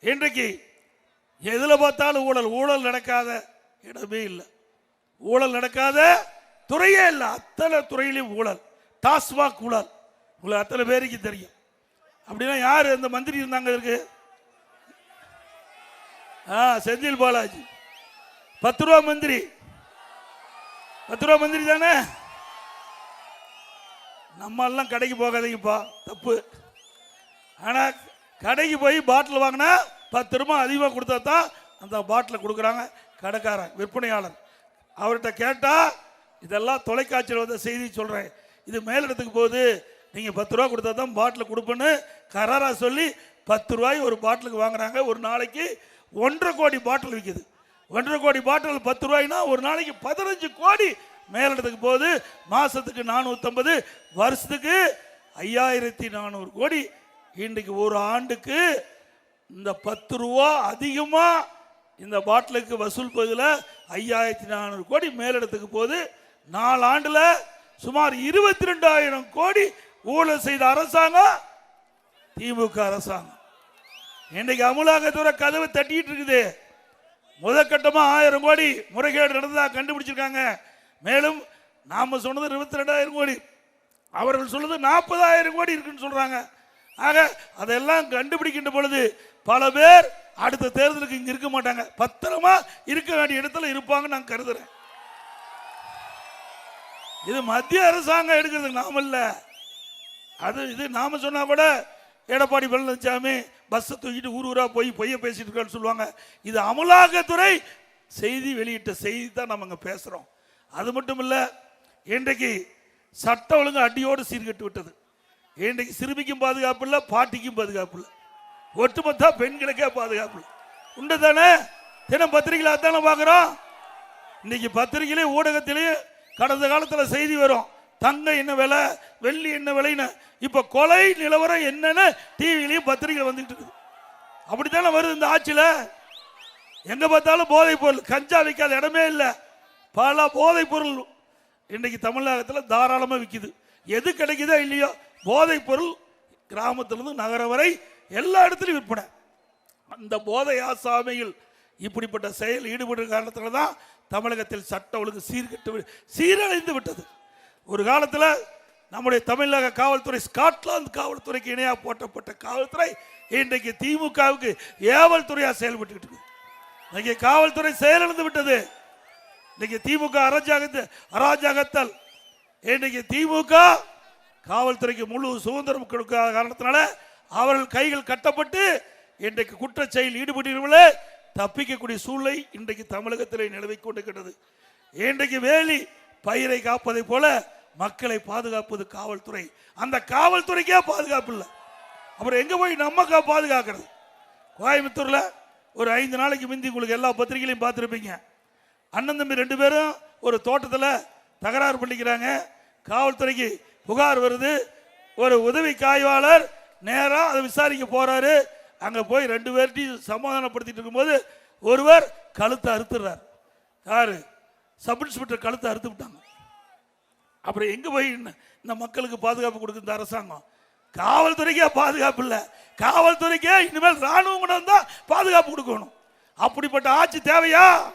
இன்றைக்கு எதில் பார்த்தாலும் ஊழல் ஊழல் நடக்காத இடமே இல்லை. ஊழல் நடக்காத துறையே இல்லை. அத்தனை துறையிலும் ஊழல். டாஸ்மாக் ஊழல். உங்களுக்கு அத்தனை பேருக்கு தெரியும். அப்படின்னா யார் இந்த மந்திரி இருந்தாங்க இருக்கு ஆ செந்தில் பாலாஜி. பத்து ரூபா மந்திரி. பத்து ரூபா மந்திரி தானே? நம்ம எல்லாம் கடைக்கு போகாதீங்கப்பா. தப்பு. ஆனா கடைக்கு போய் பாட்டில் வாங்கினா பத்து ரூபாய் அதிகமாக கொடுத்தா தான் அந்த பாட்டில் கொடுக்குறாங்க கடைக்காரன் விற்பனையாளர். அவர்கிட்ட கேட்டால் இதெல்லாம் தொலைக்காட்சியில் வந்த செய்தி சொல்கிறேன் இது மேலிடத்துக்கு போகுது. நீங்கள் பத்து ரூபா கொடுத்தா தான் பாட்டில் கொடுப்பேன்னு கராராக சொல்லி பத்து ரூபாய் ஒரு பாட்டிலுக்கு வாங்குறாங்க. ஒரு நாளைக்கு ஒன்றரை கோடி பாட்டில் விற்கிது ஒன்றரை கோடி பாட்டில் பத்து ரூபாய்னா ஒரு நாளைக்கு பதினஞ்சு கோடி மேலிடத்துக்கு போகுது. மாதத்துக்கு நானூற்றம்பது வருஷத்துக்கு ஐயாயிரத்தி நானூறு கோடி இன்றைக்கு ஒரு ஆண்டுக்கு இந்த பத்து ரூபா அதிகமாக இந்த பாட்டிலுக்கு வசூல் பகுதியில் ஐயாயிரத்தி நானூறு கோடி மேலிடத்துக்கு போகுது. நாலு ஆண்டில் சுமார் இருபத்தி ரெண்டாயிரம் கோடி ஊழல் செய்த அரசாங்கம் திமுக அரசாங்கம். இன்னைக்கு அமலாக்கத்துறை கதவு தட்டிட்டு இருக்குது. முதற்கட்டமா ஆயிரம் கோடி முறைகேடு நடந்ததா கண்டுபிடிச்சிருக்காங்க. மேலும் நாம சொன்னது இருபத்தி ரெண்டாயிரம் கோடி. அவர்கள் சொன்னது நாற்பதாயிரம் கோடி இருக்குன்னு சொல்றாங்க. ஆக அதெல்லாம் கண்டுபிடிக்கின்ற பொழுது பல பேர் அடுத்த தேர்தலுக்கு இங்கே இருக்க மாட்டாங்க. பத்திரமா இருக்க வேண்டிய இடத்துல இருப்பாங்கன்னு நான் கருதுறேன். இது மத்திய அரசாங்கம் எடுக்கிறது நாம இல்லை. அது இது நாம சொன்னா கூட எடப்பாடி பழனிசாமி பஸ்ஸை தூக்கிட்டு ஊர் ஊரா போய் பொய்ய பேசிட்டு இருக்கான்னு சொல்லுவாங்க. இது அமலாக்கத்துறை செய்தி வெளியிட்ட செய்தி தான் நம்ம இங்கே பேசுகிறோம் அது மட்டும் இல்லை இன்றைக்கு சட்ட ஒழுங்கு அடியோடு சீர்கட்டு விட்டது. இன்றைக்கு சிறுமிக்கும் பாதுகாப்பு இல்லை பாட்டிக்கும் பாதுகாப்பு இல்லை. ஒட்டுமொத்த பெண்களுக்கே பாதுகாப்பு இல்லை. உண்டு தானே? தினம் பத்திரிகையில் அதானே பார்க்குறோம்? இன்னைக்கு பத்திரிகையிலே ஊடகத்திலேயே கடந்த காலத்தில் செய்தி வரும். தங்கம் என்ன விலை வெள்ளி என்ன விலைன்னு. இப்போ கொலை நிலவரம் என்னன்னு டிவிலையும் பத்திரிகை வந்துட்டு இருக்குது. அப்படித்தானே வருது இந்த ஆட்சியில்? எங்கே பார்த்தாலும் போதைப் பொருள் கஞ்சா விற்காத இடமே இல்லை. பல போதைப் பொருள் இன்னைக்கு தமிழகத்தில் தாராளமாக விற்கிது எது கிடைக்குதோ இல்லையோ போதைப் பொருள் கிராமத்திலிருந்து நகரம் வரை எல்லா இடத்துலையும் விற்பனை. அந்த போதை ஆசாமிகள் இப்படிப்பட்ட செயல் ஈடுபடுற காரணத்தில் தான் தமிழகத்தில் சட்ட ஒழுங்கு சீர்கெட்டு சீரழிந்து விட்டது. ஒரு காலத்தில் நம்முடைய தமிழக காவல்துறை ஸ்காட்லாந்து காவல்துறைக்கு இணையாக போட்டப்பட்ட காவல்துறை இன்றைக்கு திமுகவுக்கு ஏவல் துறையாக செயல்பட்டு இன்னைக்கு காவல்துறை செயலிழந்து விட்டது. இன்னைக்கு திமுக அராஜகத்தை அராஜகத்தல். இன்னைக்கு திமுக காவல்துறைக்கு முழு சுதந்திரம் கொடுக்காத காரணத்தினால அவர்கள் கைகள் கட்டப்பட்டு இன்றைக்கு குற்ற செயல் ஈடுபட்டிருவர்களே தப்பிக்கக்கூடிய சூழ்நிலை இன்றைக்கு தமிழகத்திலே நிலவை கொண்டிருக்கிறது இன்றைக்கு வேலி பயிரை காப்பதை போல மக்களை பாதுகாப்பது காவல்துறை. அந்த காவல்துறைக்கே பாதுகாப்பு இல்லை. அப்புறம் எங்க போய் நம்ம பாதுகாக்கிறது? கோயம்புத்தூர்ல ஒரு ஐந்து நாளைக்கு முந்தி உங்களுக்கு எல்லா பத்திரிகையிலையும் பார்த்துருப்பீங்க. அண்ணன் தம்பி ரெண்டு பேரும் ஒரு தோட்டத்தில் தகராறு பண்ணிக்கிறாங்க. காவல்துறைக்கு புகார் வருது. ஒரு உதவி காய்வாளர் நேராக அதை விசாரிக்க போகிறாரு அங்கே போய் ரெண்டு பேர்ட்டையும் சமாதானப்படுத்திட்டு இருக்கும்போது ஒருவர் கழுத்தை அறுத்துறார் யாரு? சப் இன்ஸ்பெக்டர் கழுத்தை அறுத்து விட்டாங்க. அப்புறம் எங்கே போய் இந்த- மக்களுக்கு பாதுகாப்பு கொடுக்குற இந்த அரசாங்கம்? காவல்துறைக்கே பாதுகாப்பு இல்லை. காவல்துறைக்கே இனிமேல் ராணுவம் கூட தான் பாதுகாப்பு கொடுக்கணும். அப்படிப்பட்ட ஆட்சி தேவையா?